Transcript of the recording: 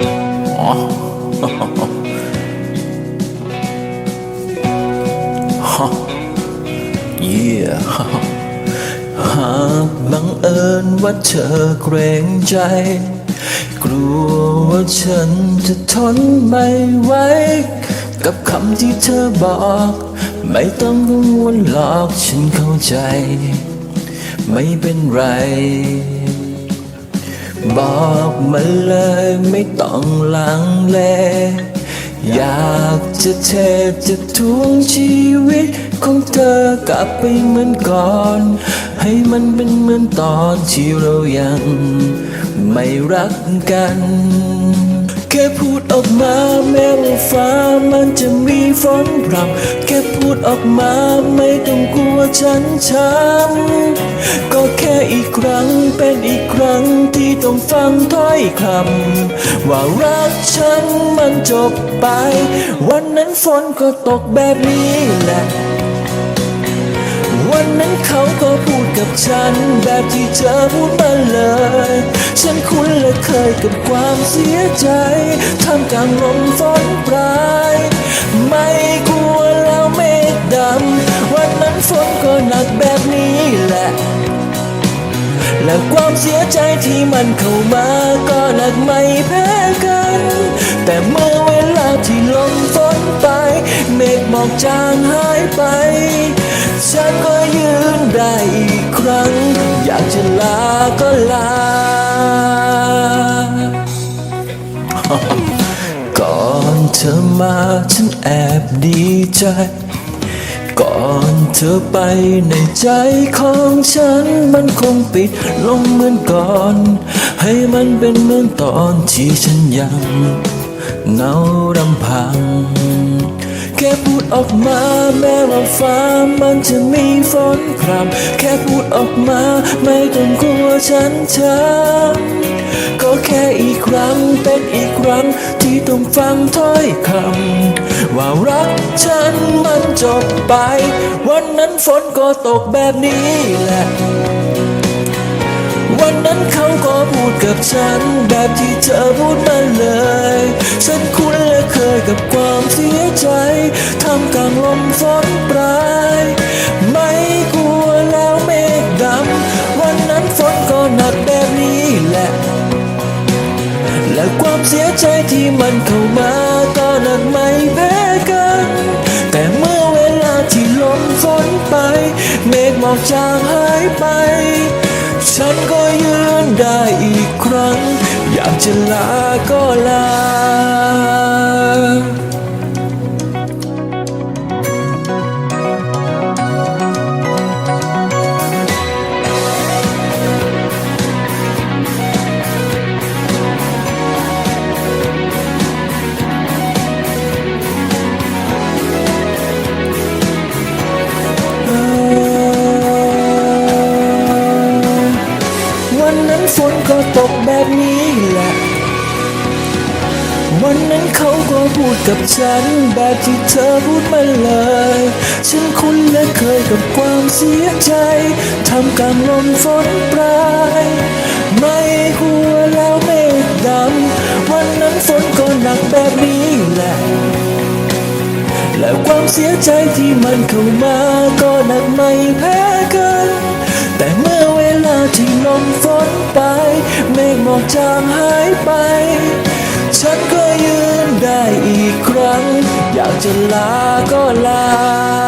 อ๋อเยี่ยหากบังเอิญว่าเธอเกรงใจ กลัวว่าฉันจะทนไม่ไหวกับคำที่เธอบอก ไม่ต้องกังวลหรอกฉันเข้าใจ ไม่เป็นไร บอกมาเลยไม่ต้องลังเล อยากจะเทจะทวงชีวิตของเธอกลับไปเหมือนก่อน ให้มันเป็นเหมือนตอนที่เรายัง ไม่รักกัน แค่พูดออกมาแม้ว่าฟ้ามันจะมีฝนพรำแค่พูดออกมาไม่ต้องกลัวฉันช้ำก็แค่อีกครั้งเป็นอีก ต้องฟังถ้อยคำว่ารักฉันมันจบไป วันนั้นฝนก็ตกแบบนี้แหละวันนั้นเขาก็พูดกับฉัน แบบที่เธอพูดมาเลย ฉันคุ้นและเคยกับความเสียใจท่ามกลางลมฝนปลาย ไม่กลัวแล้วเมฆดำ วันนั้นฝนก็หนักแบบนี้แหละ และความเสียใจที่มันเข้ามาก็หนักไม่แพ้กัน แต่เมื่อเวลาที่ลมฝนไป เมฆหมอกจางหายไป ฉันก็ยืนได้อีกครั้ง อยากจะลาก็ลา ก่อนเธอมาฉันแอบดีใจ ก่อนเธอไปในใจของฉันมันคงปิดลงเหมือนก่อน ให้มันเป็นเหมือนตอนที่ฉันยังเหงารำพัง แค่พูดออกมาแม้ว่าฟ้ามันจะมีฝนพรำแค่พูดออกมาไม่ต้องกลัวฉันช้ำก็แค่อีกครั้ง รั้งที่ต้องฟังถ้อยคำว่ารักฉันมันจบไป วันนั้นฝนก็ตกแบบนี้แหละ วันนั้นเขาก็พูดกับฉัน แบบที่เธอพูดมาเลย ฉันคุ้นและเคยกับความเสียใจทำกลางลมฝนปลาย เสียใจที่มันเข้ามาก็หนักไม่แพ้กัน แต่เมื่อเวลาที่ลมฝนไป เมฆหมอกจางหายไป ฉันก็ยืนได้อีกครั้ง อยากจะลาก็ลา ฝนก็ตกแบบนี้แหละ วันนั้นเขาก็พูดกับฉัน แบบที่เธอพูดมาเลย ฉันคุ้นและเคยกับความเสียใจทำกลางลมฝนปลาย ไม่หัวแล้วเมฆดำ วันนั้นฝนก็หนักแบบนี้แหละและความเสียใจที่มันเข้ามาก็หนักไม่แพ้กัน แต่เมื่อเวลาที่ลมฝ ไป เมฆหมอกจางหายไป ฉันก็ยืนได้อีกครั้ง อยากจะลาก็ลา